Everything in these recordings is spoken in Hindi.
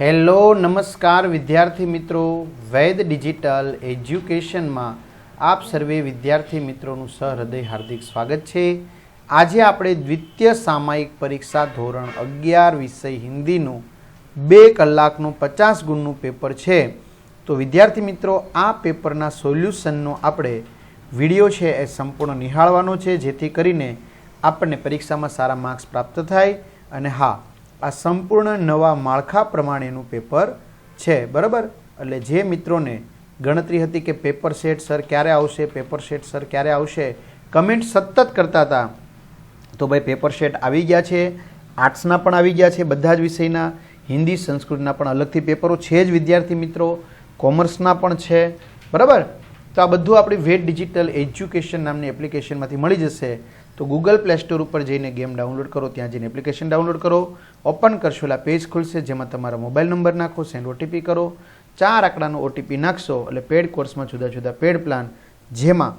હેલો, નમસ્કાર વિદ્યાર્થી મિત્રો. વૈદ ડિજિટલ એજ્યુકેશનમાં આપ સર્વે વિદ્યાર્થી મિત્રોનું સહૃદય હાર્દિક સ્વાગત છે. આજે આપણે દ્વિતીય સામાયિક પરીક્ષા ધોરણ અગિયાર વિષય હિન્દીનું બે કલાકનું પચાસ ગુણનું પેપર છે. તો વિદ્યાર્થી મિત્રો, આ પેપરના સોલ્યુશનનો આપણે વીડિયો છે એ સંપૂર્ણ નિહાળવાનો છે, જેથી કરીને આપણને પરીક્ષામાં સારા માર્ક્સ પ્રાપ્ત થાય. અને હા આ સંપૂર્ણ નવા માળખા પ્રમાણેનું પેપર છે, બરાબર? એટલે જે મિત્રોને ગણતરી હતી કે પેપર સેટ સર ક્યારે આવશે, પેપર સેટ સર ક્યારે આવશે, કમેન્ટ સતત કરતા હતા. તો ભાઈ, પેપર સેટ આવી ગયા છે, આર્ટ્સના પણ આવી ગયા છે બધા જ વિષયના, હિન્દી સંસ્કૃતના પણ અલગથી પેપરો છે જ વિદ્યાર્થી મિત્રો, કોમર્સના પણ છે, બરાબર? તો આ બધું આપણી વેટ ડિજિટલ એજ્યુકેશન નામની એપ્લિકેશનમાંથી મળી જશે. તો ગૂગલ પ્લે સ્ટોર ઉપર જઈને ગેમ ડાઉનલોડ કરો, ત્યાં જઈને એપ્લિકેશન ડાઉનલોડ કરો. ઓપન કરશો એટલે પેજ ખુલશે, જેમાં તમારા મોબાઈલ નંબર નાખો, સેન્ડ ઓટીપી કરો. ચાર આંકડાનો ઓટીપી નાખશો એટલે પેડ કોર્સમાં જુદા જુદા પેડ પ્લાન, જેમાં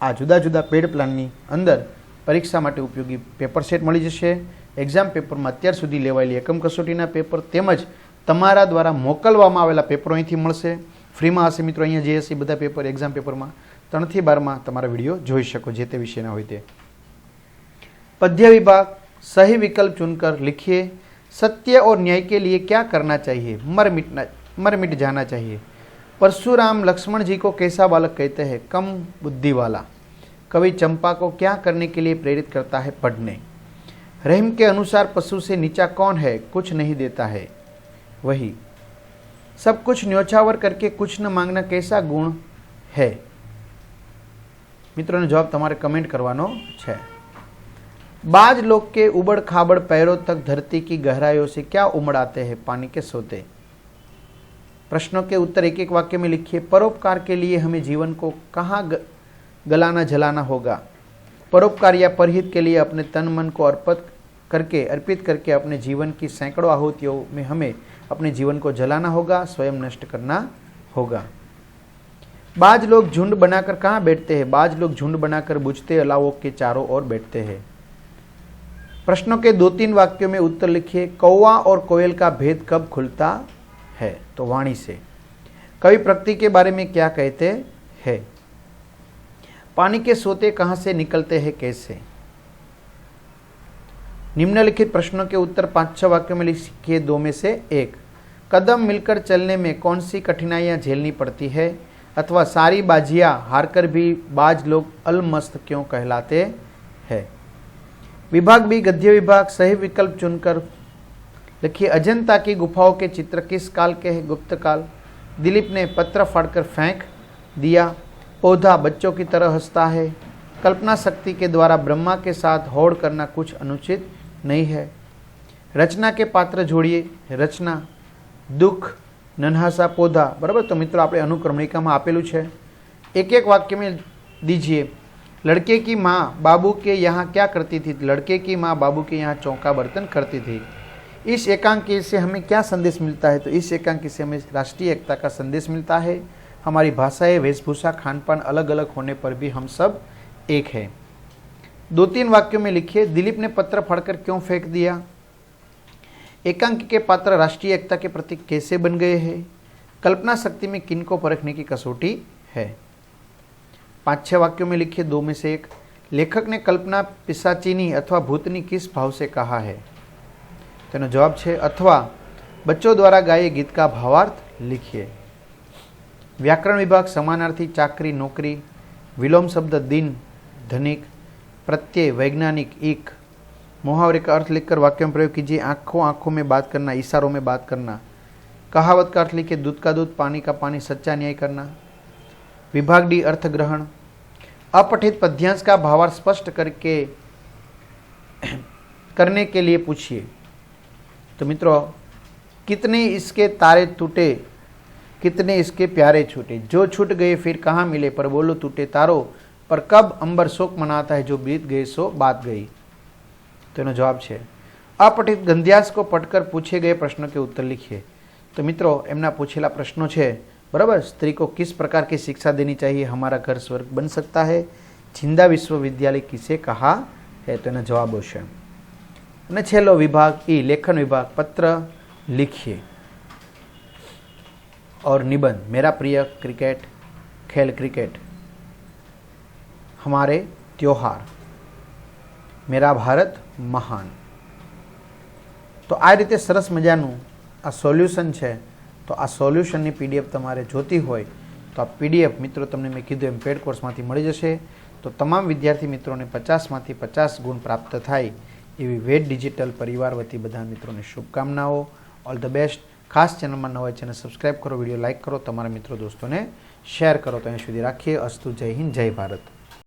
આ જુદા જુદા પેડ પ્લાનની અંદર પરીક્ષા માટે ઉપયોગી પેપર સેટ મળી જશે. એક્ઝામ પેપરમાં અત્યાર સુધી લેવાયેલી એકમ કસોટીના પેપર તેમજ તમારા દ્વારા મોકલવામાં આવેલા પેપરો અહીંથી મળશે. ફ્રીમાં હશે મિત્રો અહીંયા જે હશે એ બધા પેપર એક્ઝામ પેપરમાં ત્રણથી બારમાં તમારા વિડીયો જોઈ શકો જે તે વિષયના હોય તે पद्य विभाग सही विकल्प चुनकर लिखिए सत्य और न्याय के लिए क्या करना चाहिए मर मिटना मर मिट जाना चाहिए परशुराम लक्ष्मण जी को कैसा बालक कहते हैं कम बुद्धि वाला कवि चंपा को क्या करने के लिए प्रेरित करता है पढ़ने रहीम के अनुसार पशु से नीचा कौन है कुछ नहीं देता है वही सब कुछ न्योछावर करके कुछ न मांगना कैसा गुण है મિત્રોનો જવાબ તમારે કમેન્ટ કરવાનો છે बाज लोग के उबड़ खाबड़ पैरों तक धरती की गहराइयों से क्या उमड़ाते हैं पानी के सोते प्रश्नों के उत्तर एक एक वाक्य में लिखिए परोपकार के लिए हमें जीवन को कहाँ ग- गलाना जलाना होगा परोपकार या परहित के लिए अपने तन मन को अर्पित करके अर्पित करके अपने जीवन की सैकड़ों आहुतियों में हमें अपने जीवन को जलाना होगा, स्वयं नष्ट करना होगा। बाज लोग झुंड बनाकर कहाँ बैठते हैं? बाज लोग झुंड बनाकर बुझते, अलावों के चारों ओर बैठते हैं। प्रश्नों के दो तीन वाक्यों में उत्तर लिखिए, कौवा और कोयल का भेद कब खुलता है? तो वाणी से। कवि प्रकृति के बारे में क्या कहते हैं? पानी के सोते कहाँ से निकलते हैं, कैसे? निम्नलिखित प्रश्नों के उत्तर पाँच छह वाक्यों में लिखिए, दो में से एक। कदम मिलकर चलने में कौन सी कठिनाइयाँ झेलनी पड़ती है? अथवा सारी बाजियाँ हारकर भी बाज लोग अलमस्त क्यों कहलाते हैं? विभाग भी गद्य विभाग, सही विकल्प चुनकर लिखिए, अजंता की गुफाओं के चित्र किस काल के हैं? गुप्त काल। दिलीप ने पत्र फाड़कर फेंक दिया। पौधा बच्चों की तरह हंसता है। कल्पना शक्ति के द्वारा ब्रह्मा के साथ होड़ करना कुछ अनुचित नहीं है। रचना के पात्र जोड़िए। रचना दुख नन्हासा पौधा बराबर तो मित्रों આપણે અનુક્રમણિકામાં આપેલું છે એક એક वाक्य में दीजिए लड़के की माँ बाबू के यहाँ क्या करती थी लड़के की माँ बाबू के यहाँ चौका बर्तन करती थी इस एकांकी से हमें क्या संदेश मिलता है तो इस एकांकी से हमें राष्ट्रीय एकता का संदेश मिलता है हमारी भाषाएं वेशभूषा खान पान अलग अलग होने पर भी हम सब एक है दो तीन वाक्यों में लिखिए दिलीप ने पत्र फाड़कर क्यों फेंक दिया एकांकी के पात्र राष्ट्रीय एकता के प्रतीक कैसे बन गए हैं कल्पना शक्ति में किन को परखने की कसौटी है पाँच छह वाक्यों में लिखिए दो में से एक लेखक ने कल्पना पिशाचिनी अथवा भूतनी किस भाव से कहा है તેનો જવાબ છે અથવા બચ્ચો દ્વારા ગાયે ગીત કા ભાવાર્થ लिखिए व्याकरण विभाग समानार्थी चाकरी नौकरी विलोम शब्द दिन धनिक प्रत्यय वैज्ञानिक एक मुहावरे का अर्थ लिखकर वाक्य में प्रयोग कीजिए, आँखों आँखों में बात करना, इशारों में बात करना। कहावत का अर्थ लिखिए, दूध का दूध, पानी का पानी, सच्चा न्याय करना। विभाग डी अर्थ ग्रहण अपठित पद्यांश का भावार्थ स्पष्ट करके, करने के लिए पूछिए। तो मित्रों, कितने इसके तारे टूटे, कितने इसके प्यारे छूटे? जो छूट गए फिर कहाँ मिले? पर बोलो टूटे तारो, पर कब अंबर शोक मनाता है? जो बीत गए सो बात गई। તો એનો જવાબ છે, અપઠિત ગંધ્યાસ્કો પટકર પૂછે ગયે પ્રશ્નો કે ઉત્તર લીખીએ તો મિત્રો, એમના પૂછેલા પ્રશ્નો છે बराबर स्त्री को किस प्रकार की शिक्षा देनी चाहिए हमारा घर स्वर्ग बन सकता है छिंदा विश्वविद्यालय किसे कहा है तो એનો જવાબ આવશે અને છેલ્લો વિભાગ એ લેખન વિભાગ और निबंध मेरा प्रिय क्रिकेट खेल क्रिकेट हमारे त्यौहार મેરા ભારત મહાન તો આ રીતે સરસ મજાનું આ સોલ્યુશન છે। તો આ સોલ્યુશનની પીડીએફ તમારે જોતી હોય, તો આ પીડીએફ મિત્રો તમને મેં કીધું એમ પેડ કોર્સમાંથી મળી જશે। તો તમામ વિદ્યાર્થી મિત્રોને પચાસમાંથી પચાસ ગુણ પ્રાપ્ત થાય એવી વેદ ડિજિટલ પરિવાર વતી બધા મિત્રોને શુભકામનાઓ। ઓલ ધ બેસ્ટ ખાસ ચેનલમાં નવા ચેનલ સબસ્ક્રાઈબ કરો, વીડિયો લાઇક કરો, તમારા મિત્રો દોસ્તોને શેર કરો. તો અહીં સુધી રાખીએ. અસ્તુ જય હિન્દ, જય ભારત.